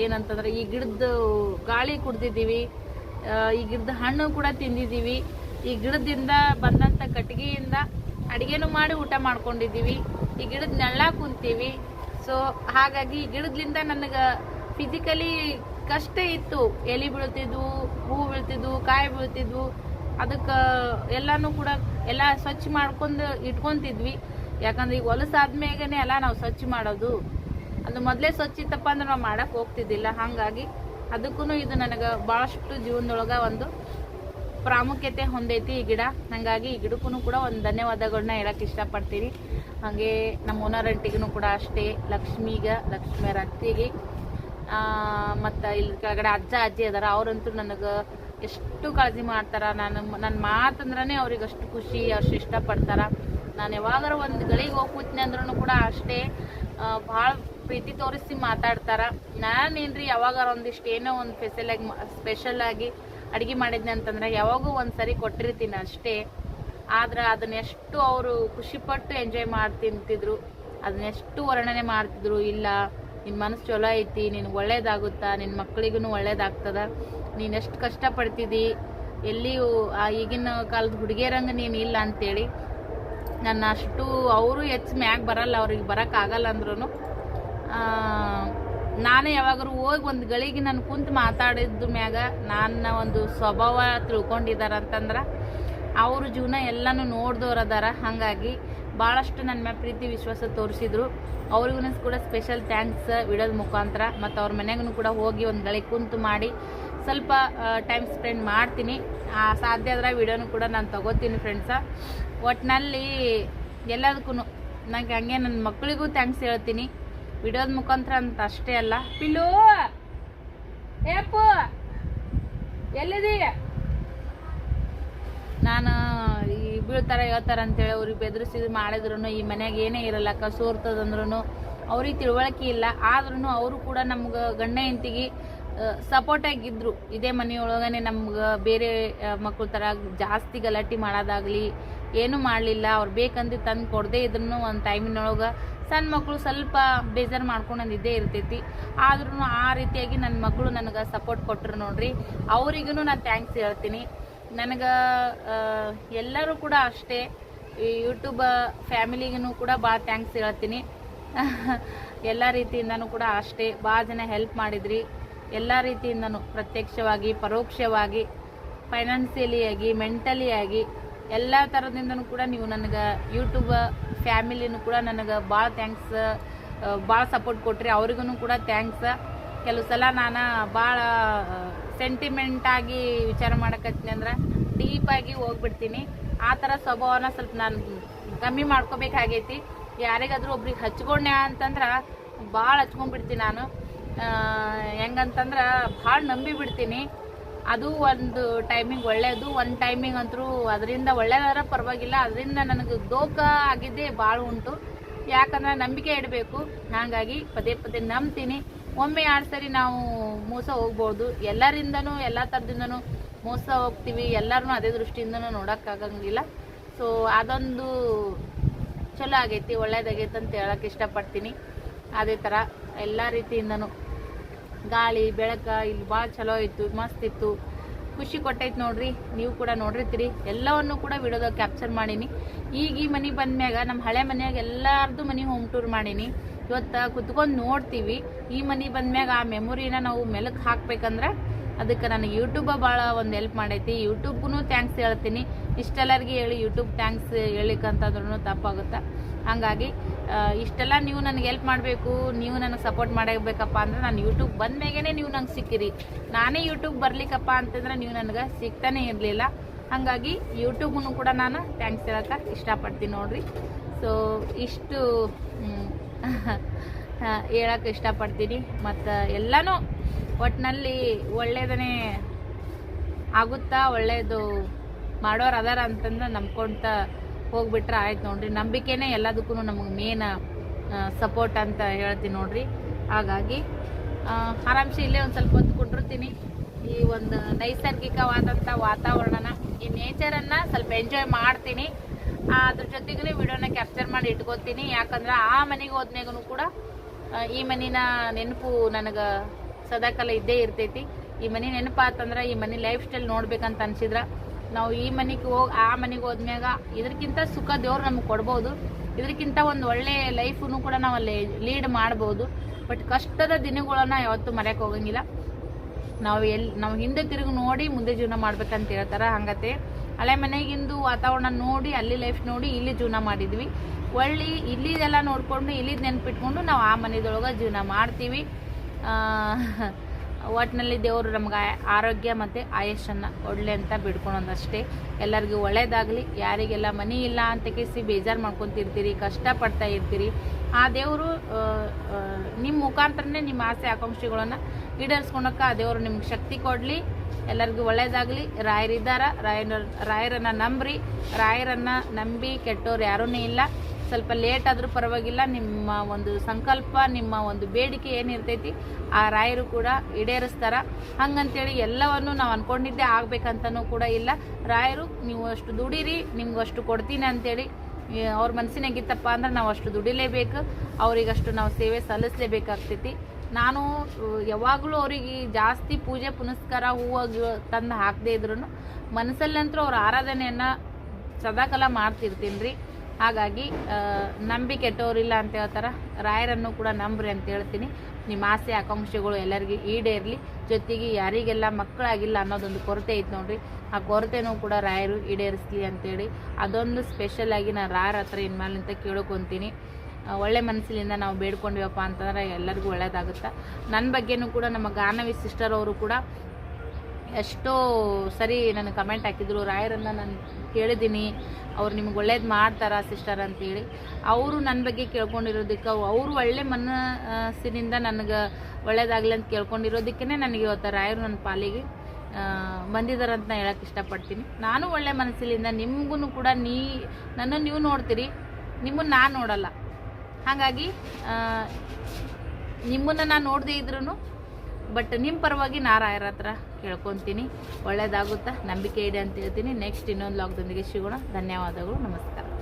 ಏನಂತಂದ್ರೆ ಈ ಗಿಡದ ಗಾಳಿ ಕುಡ್ದಿದ್ದೀವಿ. ಈ ಗಿಡದ ಹಣ್ಣು ಕೂಡ ತಿಂದಿದ್ದೀವಿ. ಈ ಗಿಡದಿಂದ ಬಂದಂಥ ಕಟ್ಟಿಗೆಯಿಂದ ಅಡುಗೆನೂ ಮಾಡಿ ಊಟ ಮಾಡ್ಕೊಂಡಿದ್ದೀವಿ. ಈ ಗಿಡದ ನೆಳ್ಳ ಕುಂತೀವಿ. ಸೊ ಹಾಗಾಗಿ ಈ ಗಿಡದಿಂದ ನನಗೆ ಫಿಸಿಕಲಿ ಕಷ್ಟ ಇತ್ತು. ಎಲೆ ಬೀಳ್ತಿದ್ವು, ಹೂ ಬೀಳ್ತಿದ್ವು, ಕಾಯಿ ಬೀಳ್ತಿದ್ವು. ಅದಕ್ಕೆ ಎಲ್ಲನೂ ಕೂಡ ಎಲ್ಲ ಸ್ವಚ್ಛ ಮಾಡ್ಕೊಂಡು ಇಟ್ಕೊಂತಿದ್ವಿ. ಯಾಕಂದ್ರೆ ಈಗ ಹೊಲಸಾದ್ಮೇಗನೆ ಎಲ್ಲ ನಾವು ಸ್ವಚ್ಛ ಮಾಡೋದು. ಅದು ಮೊದಲೇ ಸ್ವಚ್ಛ ಇತ್ತಪ್ಪ ಅಂದ್ರೆ ನಾವು ಮಾಡಕ್ಕೆ ಹೋಗ್ತಿದ್ದಿಲ್ಲ. ಹಾಗಾಗಿ ಅದಕ್ಕೂ ಇದು ನನಗೆ ಭಾಳಷ್ಟು ಜೀವನದೊಳಗೆ ಒಂದು ಪ್ರಾಮುಖ್ಯತೆ ಹೊಂದೈತಿ ಈ ಗಿಡ. ಹಾಗಾಗಿ ಈ ಗಿಡಕ್ಕೂ ಕೂಡ ಒಂದು ಧನ್ಯವಾದಗಳನ್ನ ಹೇಳಕ್ಕೆ ಇಷ್ಟಪಡ್ತೀನಿ. ಹಾಗೆ ನಮ್ಮ ಓನರ್ ಅಂಟಿಗೂ ಕೂಡ ಅಷ್ಟೇ, ಲಕ್ಷ್ಮಿಗೆ ಲಕ್ಷ್ಮಿಯರ ಅತ್ತಿಗೆ. ಮತ್ತು ಇಲ್ಲಿ ಕೆಳಗಡೆ ಅಜ್ಜ, ಅಜ್ಜಿ ಅದಾರ, ಅವರಂತೂ ನನಗೆ ಎಷ್ಟು ಕಾಳಜಿ ಮಾಡ್ತಾರ. ನಾನು ನನ್ನ ಮಾತಂದ್ರೆ ಅವ್ರಿಗೆ ಅಷ್ಟು ಖುಷಿ, ಅಷ್ಟು ಇಷ್ಟಪಡ್ತಾರ. ನಾನು ಯಾವಾಗಾರ ಒಂದು ಗಳಿಗೆ ಹೋಗಿ ಅಂದ್ರೂ ಕೂಡ ಅಷ್ಟೇ ಭಾಳ ಪ್ರೀತಿ ತೋರಿಸಿ ಮಾತಾಡ್ತಾರ. ನಾನೇನ್ರಿ ಯಾವಾಗಾರ ಒಂದಿಷ್ಟು ಏನೋ ಒಂದು ಆಗಿ ಸ್ಪೆಷಲ್ ಆಗಿ ಅಡುಗೆ ಮಾಡಿದ್ನಿ ಅಂತಂದ್ರೆ ಯಾವಾಗೂ ಒಂದ್ಸರಿ ಕೊಟ್ಟಿರ್ತೀನಿ ಅಷ್ಟೇ. ಆದ್ರೆ ಅದನ್ನ ಎಷ್ಟು ಅವರು ಖುಷಿಪಟ್ಟು ಎಂಜಾಯ್ ಮಾಡಿ ತಿಂತಿದ್ರು ಅದನ್ನೆಷ್ಟು ವರ್ಣನೆ ಮಾಡ್ತಿದ್ರು, ಇಲ್ಲ ನಿನ್ನ ಮನಸ್ಸು ಚಲೋ ಐತಿ, ನಿನ್ಗೆ ಒಳ್ಳೇದಾಗುತ್ತಾ ನಿನ್ನ ಮಕ್ಳಿಗೂ ಒಳ್ಳೇದಾಗ್ತದ, ನೀನು ಎಷ್ಟು ಕಷ್ಟಪಡ್ತಿದ್ದಿ ಎಲ್ಲಿಯೂ ಆ ಈಗಿನ ಕಾಲದ ಹುಡುಗಿಯರಂಗೆ ನೀನು ಇಲ್ಲ ಅಂತೇಳಿ, ನನ್ನ ಅಷ್ಟು ಅವರು ಹೆಚ್ಚು ಮ್ಯಾಗ ಬರಲ್ಲ, ಅವ್ರಿಗೆ ಬರೋಕ್ಕಾಗಲ್ಲ ಅಂದ್ರೂ ನಾನು ಯಾವಾಗರೂ ಹೋಗಿ ಒಂದು ಗಳಿಗೆ ನಾನು ಕುಂತು ಮಾತಾಡಿದ ಮ್ಯಾಗ ನನ್ನ ಒಂದು ಸ್ವಭಾವ ತಿಳ್ಕೊಂಡಿದ್ದಾರೆ ಅಂತಂದ್ರೆ ಅವ್ರ ಜೀವನ ಎಲ್ಲನೂ ನೋಡ್ದವ್ರು ಅದಾರ. ಹಾಗಾಗಿ ಭಾಳಷ್ಟು ನನ್ನ ಮ್ಯಾಗ ಪ್ರೀತಿ, ವಿಶ್ವಾಸ ತೋರಿಸಿದ್ರು. ಅವ್ರಿಗೂ ಕೂಡ ಸ್ಪೆಷಲ್ ಥ್ಯಾಂಕ್ಸ್ ವಿಡಿಯೋದ ಮುಖಾಂತರ. ಮತ್ತು ಅವ್ರ ಮನೆಗೂ ಕೂಡ ಹೋಗಿ ಒಂದು ಗಳಿಗೆ ಕುಂತು ಮಾಡಿ ಸ್ವಲ್ಪ ಟೈಮ್ ಸ್ಪೆಂಡ್ ಮಾಡ್ತೀನಿ. ಸಾಧ್ಯ ಆದ್ರೆ ವಿಡಿಯೋನು ಕೂಡ ನಾನು ತಗೋತೀನಿ ಫ್ರೆಂಡ್ಸ ಒಟ್ಟಿನಲ್ಲಿ ಎಲ್ಲದಕ್ಕೂ ನನಗೆ ಹಂಗೆ ನನ್ನ ಮಕ್ಕಳಿಗೂ ಥ್ಯಾಂಕ್ಸ್ ಹೇಳ್ತೀನಿ. ವಿಡಿಯೋದ ಮುಖಾಂತರ ಅಂತ ಅಷ್ಟೇ ಅಲ್ಲ. ಪಿಲ್ಲು! ಏಪು ಎಲ್ಲಿದೀಯ ನಾನು ಈ ಬೀಳ್ತಾರ ಹೇಳ್ತಾರ ಅಂತೇಳಿ ಅವ್ರಿಗೆ ಬೆದರಿಸಿದ್ ಮಾಡಿದ್ರು ಈ ಮನ್ಯಾಗ ಏನೇ ಇರಲ್ಲ ಕಸೋರ್ತದಂದ್ರೂ ಅವ್ರಿಗೆ ತಿಳುವಳಿಕೆ ಇಲ್ಲ. ಆದ್ರೂ ಅವರು ಕೂಡ ನಮ್ಗೆ ಗಂಡ ಹೆಂಡತಿಗೆ ಸಪೋರ್ಟ್ ಆಗಿದ್ರು. ಇದೇ ಮನೆಯೊಳಗನೆ ನಮ್ಗೆ ಬೇರೆ ಮಕ್ಕಳ ಥರ ಜಾಸ್ತಿ ಗಲಾಟೆ ಮಾಡೋದಾಗ್ಲಿ, ಏನೂ ಮಾಡಲಿಲ್ಲ. ಅವ್ರು ಬೇಕಂದು ತಂದು ಕೊಡದೇ ಇದ್ರೂ ಒಂದು ಟೈಮಿನೊಳಗೆ ಸಣ್ಣ ಮಕ್ಕಳು ಸ್ವಲ್ಪ ಬೇಜಾರು ಮಾಡ್ಕೊಂಡಿದ್ದೇ ಇರ್ತೈತಿ. ಆದ್ರೂ ಆ ರೀತಿಯಾಗಿ ನನ್ನ ಮಕ್ಕಳು ನನಗೆ ಸಪೋರ್ಟ್ ಕೊಟ್ಟರು ನೋಡ್ರಿ. ಅವರಿಗೂ ನಾನು ಥ್ಯಾಂಕ್ಸ್ ಹೇಳ್ತೀನಿ. ನನಗೆ ಎಲ್ಲರೂ ಕೂಡ ಅಷ್ಟೇ. ಯೂಟ್ಯೂಬ್ ಫ್ಯಾಮಿಲಿಗೂ ಕೂಡ ಭಾಳ ಥ್ಯಾಂಕ್ಸ್ ಹೇಳ್ತೀನಿ. ಎಲ್ಲ ರೀತಿಯಿಂದನೂ ಕೂಡ ಅಷ್ಟೇ. ಭಾಳ ಜನ ಹೆಲ್ಪ್ ಮಾಡಿದ್ರಿ. ಎಲ್ಲ ರೀತಿಯಿಂದನೂ ಪ್ರತ್ಯಕ್ಷವಾಗಿ, ಪರೋಕ್ಷವಾಗಿ ಫೈನಾನ್ಸಿಯಲಿ ಆಗಿ ಮೆಂಟಲಿ ಆಗಿ, ಎಲ್ಲ ಥರದಿಂದನೂ ಕೂಡ ನೀವು ನನಗೆ ಯೂಟ್ಯೂಬ್ ಫ್ಯಾಮಿಲಿನೂ ಕೂಡ ನನಗೆ ಭಾಳ ಥ್ಯಾಂಕ್ಸ್ ಭಾಳ ಸಪೋರ್ಟ್ ಕೊಟ್ಟರೆ ಅವ್ರಿಗೂ ಕೂಡ ಥ್ಯಾಂಕ್ಸ್ ಕೆಲವು ಸಲ ನಾನು ಭಾಳ ಸೆಂಟಿಮೆಂಟಾಗಿ ವಿಚಾರ ಮಾಡಕತ್ತೀನಿ ಅಂದ್ರೆ ಡೀಪಾಗಿ ಹೋಗ್ಬಿಡ್ತೀನಿ. ಆ ಥರ ಸ್ವಭಾವನ ಸ್ವಲ್ಪ ನಾನು ಕಮ್ಮಿ ಮಾಡ್ಕೋಬೇಕಾಗೈತಿ. ಯಾರಿಗಾದರೂ ಒಬ್ರಿಗೆ ಹಚ್ಕೊಂಡೆ ಅಂತಂದ್ರೆ ಭಾಳ ಹಚ್ಕೊಂಡ್ಬಿಡ್ತೀನಿ ನಾನು. ಹೆಂಗಂತಂದ್ರೆ ಭಾಳ ನಂಬಿ ಬಿಡ್ತೀನಿ ಅದು ಒಂದು ಟೈಮಿಂಗ್ ಒಳ್ಳೇದು, ಒಂದು ಟೈಮಿಂಗ್ ಅಂತೂ ಅದರಿಂದ ಒಳ್ಳೇದಾರ ಪರವಾಗಿಲ್ಲ. ಅದರಿಂದ ನನಗೆ ದೋಖ ಆಗಿದ್ದೇ ಭಾಳ ಉಂಟು. ಯಾಕಂದ್ರೆ ನಂಬಿಕೆ ಇಡಬೇಕು. ಹಾಗಾಗಿ ಪದೇ ಪದೇ ನಂಬ್ತೀನಿ. ಒಮ್ಮೆ ಎರಡು ಸರಿ ನಾವು ಮೋಸ ಹೋಗ್ಬೋದು, ಎಲ್ಲರಿಂದನೂ, ಎಲ್ಲ ಥರದಿಂದನೂ ಮೋಸ ಹೋಗ್ತೀವಿ ಎಲ್ಲರನ್ನೂ ಅದೇ ದೃಷ್ಟಿಯಿಂದನೂ ನೋಡೋಕ್ಕಾಗಂಗಿಲ್ಲ. ಸೊ ಅದೊಂದು ಚಲೋ ಆಗೈತಿ ಒಳ್ಳೇದಾಗೈತೆ ಅಂತ ಹೇಳಕ್ಕೆ ಇಷ್ಟಪಡ್ತೀನಿ. ಅದೇ ಥರ ಎಲ್ಲ ರೀತಿಯಿಂದನೂ. ಗಾಳಿ, ಬೆಳಕ ಇಲ್ಲಿ ಭಾಳ ಚಲೋ ಇತ್ತು, ಮಸ್ತ್ ಇತ್ತು. ಖುಷಿ ಕೊಟ್ಟೈತೆ ನೋಡ್ರಿ, ನೀವು ಕೂಡ ನೋಡಿರ್ತೀರಿ. ಎಲ್ಲವನ್ನು ಕೂಡ ವಿಡಿಯೋದಾಗ ಕ್ಯಾಪ್ಚರ್ ಮಾಡೀನಿ. ಈಗ ಈ ಮನೆ ಬಂದ್ಮ್ಯಾಗ ನಮ್ಮ ಹಳೆ ಮನೆಯಾಗ ಎಲ್ಲಾರ್ದು ಮನೆ ಹೋಮ್ ಟೂರ್ ಮಾಡೀನಿ. ಇವತ್ತು ಕುತ್ಕೊಂಡು ನೋಡ್ತೀವಿ. ಈ ಮನೆ ಬಂದ್ಮ್ಯಾಗ ಆ ಮೆಮೊರಿನ ನಾವು ಮೆಲಕ್ ಹಾಕ್ಬೇಕಂದ್ರೆ ಅದಕ್ಕೆ ನನಗೆ ಯೂಟ್ಯೂಬ ಭಾಳ ಒಂದು ಹೆಲ್ಪ್ ಮಾಡೈತಿ. ಯೂಟ್ಯೂಬ್ಗೂ ಥ್ಯಾಂಕ್ಸ್ ಹೇಳ್ತೀನಿ. ಇಷ್ಟೆಲ್ಲರಿಗೆ ಹೇಳಿ ಯೂಟ್ಯೂಬ್ ಥ್ಯಾಂಕ್ಸ್ ಹೇಳಿಕಂತಂದ್ರೂ ತಪ್ಪಾಗುತ್ತೆ? ಹಾಗಾಗಿ ಇಷ್ಟೆಲ್ಲ ನೀವು ನನಗೆ ಹೆಲ್ಪ್ ಮಾಡಬೇಕು, ನೀವು ನನಗೆ ಸಪೋರ್ಟ್ ಮಾಡಬೇಕಪ್ಪ ಅಂದ್ರೆ ನಾನು ಯೂಟ್ಯೂಬ್ ಬಂದ್ಮೇಗೇ ನೀವು ನಂಗೆ ಸಿಕ್ಕಿರಿ. ನಾನೇ ಯೂಟ್ಯೂಬ್ ಬರ್ಲಿಕ್ಕಪ್ಪ ಅಂತಂದ್ರೆ ನೀವು ನನಗೆ ಸಿಗ್ತಾನೆ ಇರಲಿಲ್ಲ. ಹಾಗಾಗಿ ಯೂಟ್ಯೂಬ್ನು ಕೂಡ ನಾನು ಥ್ಯಾಂಕ್ಸ್ ಹೇಳಕ್ಕೆ ಇಷ್ಟಪಡ್ತೀನಿ ನೋಡಿರಿ. ಸೊ ಇಷ್ಟು ಹೇಳಕ್ಕೆ ಇಷ್ಟಪಡ್ತೀನಿ. ಮತ್ತು ಎಲ್ಲನೂ ಒಟ್ಟಿನಲ್ಲಿ ಒಳ್ಳೇದನೆ ಆಗುತ್ತಾ, ಒಳ್ಳೇದು ಮಾಡೋರು ಅದಾರ ಅಂತಂದ್ರೆ ನಂಬ್ಕೊಂತ ಹೋಗ್ಬಿಟ್ರೆ ಆಯ್ತು ನೋಡ್ರಿ. ನಂಬಿಕೆನೇ ಎಲ್ಲದಕ್ಕೂ ನಮಗೆ ಮೇನ್ ಸಪೋರ್ಟ್ ಅಂತ ಹೇಳ್ತೀನಿ ನೋಡ್ರಿ. ಹಾಗಾಗಿ ಆರಾಮ್ಸೆ ಇಲ್ಲೇ ಒಂದು ಸ್ವಲ್ಪ ಹೊತ್ತು ಕುಂಡಿರ್ತೀನಿ. ಈ ಒಂದು ನೈಸರ್ಗಿಕವಾದಂಥ ವಾತಾವರಣನ, ಈ ನೇಚರನ್ನು ಸ್ವಲ್ಪ ಎಂಜಾಯ್ ಮಾಡ್ತೀನಿ. ಅದ್ರ ಜೊತೆಗೂ ವಿಡಿಯೋನ ಕ್ಯಾಪ್ಚರ್ ಮಾಡಿ ಇಟ್ಕೋತೀನಿ. ಯಾಕಂದ್ರೆ ಆ ಮನೆಗೆ ಹೋದ್ಮೇಗೂ ಕೂಡ ಈ ಮನಿನ ನೆನಪು ನನಗೆ ಸದಾಕಾಲ ಇದ್ದೇ ಇರ್ತೈತಿ. ಈ ಮನೆ ನೆನಪಾತಂದ್ರೆ ಈ ಮನೆ ಲೈಫ್ ಸ್ಟೈಲ್ ನೋಡ್ಬೇಕಂತ ಅನ್ಸಿದ್ರ ನಾವು ಈ ಮನೆಗೆ ಹೋಗಿ ಆ ಮನೆಗೆ ಹೋದ್ಮ್ಯಾಗ ಇದಕ್ಕಿಂತ ಸುಖ ದೇವ್ರು ನಮ್ಗೆ ಕೊಡ್ಬೋದು. ಇದಕ್ಕಿಂತ ಒಂದು ಒಳ್ಳೆ ಲೈಫನ್ನು ಕೂಡ ನಾವು ಅಲ್ಲಿ ಲೀಡ್ ಮಾಡ್ಬೋದು. ಬಟ್ ಕಷ್ಟದ ದಿನಗಳನ್ನ ಯಾವತ್ತೂ ಮರೆಯಕ್ಕೆ ಹೋಗಂಗಿಲ್ಲ. ನಾವು ಎಲ್ಲಿ ನಾವು ಹಿಂದೆ ತಿರುಗಿ ನೋಡಿ ಮುಂದೆ ಜೀವನ ಮಾಡ್ಬೇಕಂತ ಹೇಳ್ತಾರೆ ಹಂಗತೆ. ಹಳೆ ಮನೆಗಿಂದು ವಾತಾವರಣ ನೋಡಿ, ಅಲ್ಲಿ ಲೈಫ್ ನೋಡಿ, ಇಲ್ಲಿ ಜೀವನ ಮಾಡಿದ್ವಿ. ಒಳ್ಳಿ ಇಲ್ಲಿದೆಲ್ಲ ನೋಡ್ಕೊಂಡು, ಇಲ್ಲಿದ್ ನೆನಪಿಟ್ಕೊಂಡು ನಾವು ಆ ಮನೆದೊಳಗೆ ಜೀವನ ಮಾಡ್ತೀವಿ. ಒಟ್ಟಿನಲ್ಲಿ ದೇವರು ನಮ್ಗೆ ಆರೋಗ್ಯ ಮತ್ತು ಆಯುಷನ್ನು ಕೊಡಲಿ ಅಂತ ಬಿಡ್ಕೊಳೋದಷ್ಟೇ. ಎಲ್ಲರಿಗೂ ಒಳ್ಳೇದಾಗಲಿ, ಯಾರಿಗೆಲ್ಲ ಮನಿ ಇಲ್ಲ ಅಂತ ಕೇಸಿ ಬೇಜಾರು ಮಾಡ್ಕೊತಿರ್ತೀರಿ, ಕಷ್ಟಪಡ್ತಾ ಇರ್ತೀರಿ. ಆ ದೇವರು ನಿಮ್ಮ ಮುಖಾಂತರನೇ ನಿಮ್ಮ ಆಸೆ ಆಕಾಂಕ್ಷೆಗಳನ್ನು ಈಡೇರಿಸ್ಕೊಳಕ್ಕೆ ಆ ದೇವರು ನಿಮ್ಗೆ ಶಕ್ತಿ ಕೊಡಲಿ. ಎಲ್ಲರಿಗೂ ಒಳ್ಳೇದಾಗಲಿ. ರಾಯರಿದ್ದಾರ, ರಾಯನ, ರಾಯರನ್ನು ನಂಬ್ರಿ. ರಾಯರನ್ನು ನಂಬಿ ಕೆಟ್ಟವ್ರು ಯಾರೂ ಇಲ್ಲ. ಸ್ವಲ್ಪ ಲೇಟ್ ಆದರೂ ಪರವಾಗಿಲ್ಲ, ನಿಮ್ಮ ಒಂದು ಸಂಕಲ್ಪ, ನಿಮ್ಮ ಒಂದು ಬೇಡಿಕೆ ಏನಿರ್ತೈತಿ, ಆ ರಾಯರು ಕೂಡ ಈಡೇರಿಸ್ತಾರ. ಹಂಗಂತೇಳಿ ಎಲ್ಲವನ್ನು ನಾವು ಅನ್ಕೊಂಡಿದ್ದೇ ಆಗ್ಬೇಕಂತನೂ ಕೂಡ ಇಲ್ಲ. ರಾಯರು, ನೀವು ಅಷ್ಟು ದುಡೀರಿ, ನಿಮ್ಗೆ ಅಷ್ಟು ಕೊಡ್ತೀನಿ ಅಂತೇಳಿ ಅವ್ರ ಮನಸ್ಸಿನಾಗಿತ್ತಪ್ಪ ಅಂದ್ರೆ ನಾವು ಅಷ್ಟು ದುಡಿಲೇಬೇಕು. ಅವರಿಗಷ್ಟು ನಾವು ಸೇವೆ ಸಲ್ಲಿಸಲೇಬೇಕಾಗ್ತೈತಿ. ನಾನು ಯಾವಾಗಲೂ ಅವರಿಗೆ ಜಾಸ್ತಿ ಪೂಜೆ, ಪುನಸ್ಕಾರ, ಹೂವು ತಂದು ಹಾಕದೇ ಇದ್ರು ಮನಸ್ಸಲ್ಲಂತರೂ ಅವ್ರ ಆರಾಧನೆಯನ್ನು ಸದಾಕಾಲ ಮಾಡ್ತಿರ್ತೀನಿ ರೀ ಹಾಗಾಗಿ ನಂಬಿ ಕೆಟ್ಟವರಿಲ್ಲ ಅಂತ ಹೇಳ್ತಾರೆ ರಾಯರನ್ನು ಕೂಡ ನಂಬ್ರಿ ಅಂತ ಹೇಳ್ತೀನಿ. ನಿಮ್ಮ ಆಸೆ, ಆಕಾಂಕ್ಷೆಗಳು ಎಲ್ಲರಿಗೂ ಈಡೇರಲಿ. ಜೊತೆಗೆ ಯಾರಿಗೆಲ್ಲ ಮಕ್ಕಳಾಗಿಲ್ಲ ಅನ್ನೋದೊಂದು ಕೊರತೆ ಐತೆ ನೋಡ್ರಿ. ಆ ಕೊರತೆನೂ ಕೂಡ ರಾಯರು ಈಡೇರಿಸ್ಲಿ ಅಂತೇಳಿ. ಅದೊಂದು ಸ್ಪೆಷಲ್ ಆಗಿ ನಾನು ರಾಯರ ಹತ್ರ ಇನ್ಮೇಲೆ ಅಂತ ಕೇಳ್ಕೊತೀನಿ. ಒಳ್ಳೆ ಮನಸ್ಸಿನಿಂದ ನಾವು ಬೇಡ್ಕೊಂಡಿವಪ್ಪ ಅಂತಂದ್ರೆ ಎಲ್ಲರಿಗೂ ಒಳ್ಳೇದಾಗುತ್ತೆ? ನನ್ನ ಬಗ್ಗೆನೂ ಕೂಡ ನಮ್ಮ ಗಾನವಿ ಸಿಸ್ಟರ್ ಅವರು ಕೂಡ ಎಷ್ಟೋ ಸರಿ ನನಗೆ ಕಮೆಂಟ್ ಹಾಕಿದ್ರು. ರಾಯರನ್ನ ನಾನು ಕೇಳಿದ್ದೀನಿ. ಅವ್ರು ನಿಮ್ಗೆ ಒಳ್ಳೇದು ಮಾಡ್ತಾರಾ ಸಿಸ್ಟರ್ ಅಂತೇಳಿ. ಅವರು ನನ್ನ ಬಗ್ಗೆ ಕೇಳ್ಕೊಂಡಿರೋದಕ್ಕೆ ಅವರು ಒಳ್ಳೆ ಮನಸ್ಸಿನಿಂದ ನನಗೆ ಒಳ್ಳೇದಾಗಲಿ ಅಂತ ಕೇಳ್ಕೊಂಡಿರೋದಕ್ಕೇ ನನಗೆ ಇವತ್ತು ರಾಯರು ನನ್ನ ಪಾಲಿಗೆ ಬಂದಿದ್ದಾರೆ ಅಂತ ನಾನು ಹೇಳಕ್ಕೆ ಇಷ್ಟಪಡ್ತೀನಿ. ನಾನು ಒಳ್ಳೆ ಮನಸ್ಸಿನಿಂದ ನಿಮಗೂ ಕೂಡ ನೀ ನನ್ನನ್ನು ನೀವು ನೋಡ್ತೀರಿ ನಿಮ್ಮನ್ನು ನಾನು ನೋಡಲ್ಲ. ಹಾಗಾಗಿ ನಿಮ್ಮನ್ನು ನಾನು ನೋಡದೇ ಇದ್ರೂ ಬಟ್ ನಿಮ್ಮ ಪರವಾಗಿ ನಾ ರಾಯರ ಹತ್ರ ಕೇಳ್ಕೊತೀನಿ. ಒಳ್ಳೇದಾಗುತ್ತಾ? ನಂಬಿಕೆ ಇದೆ ಅಂತ ಹೇಳ್ತೀನಿ. ನೆಕ್ಸ್ಟ್ ಇನ್ನೊಂದು ಲಾಗ್ದೊಂದಿಗೆ ಸಿಗೋಣ. ಧನ್ಯವಾದಗಳು. ನಮಸ್ಕಾರ.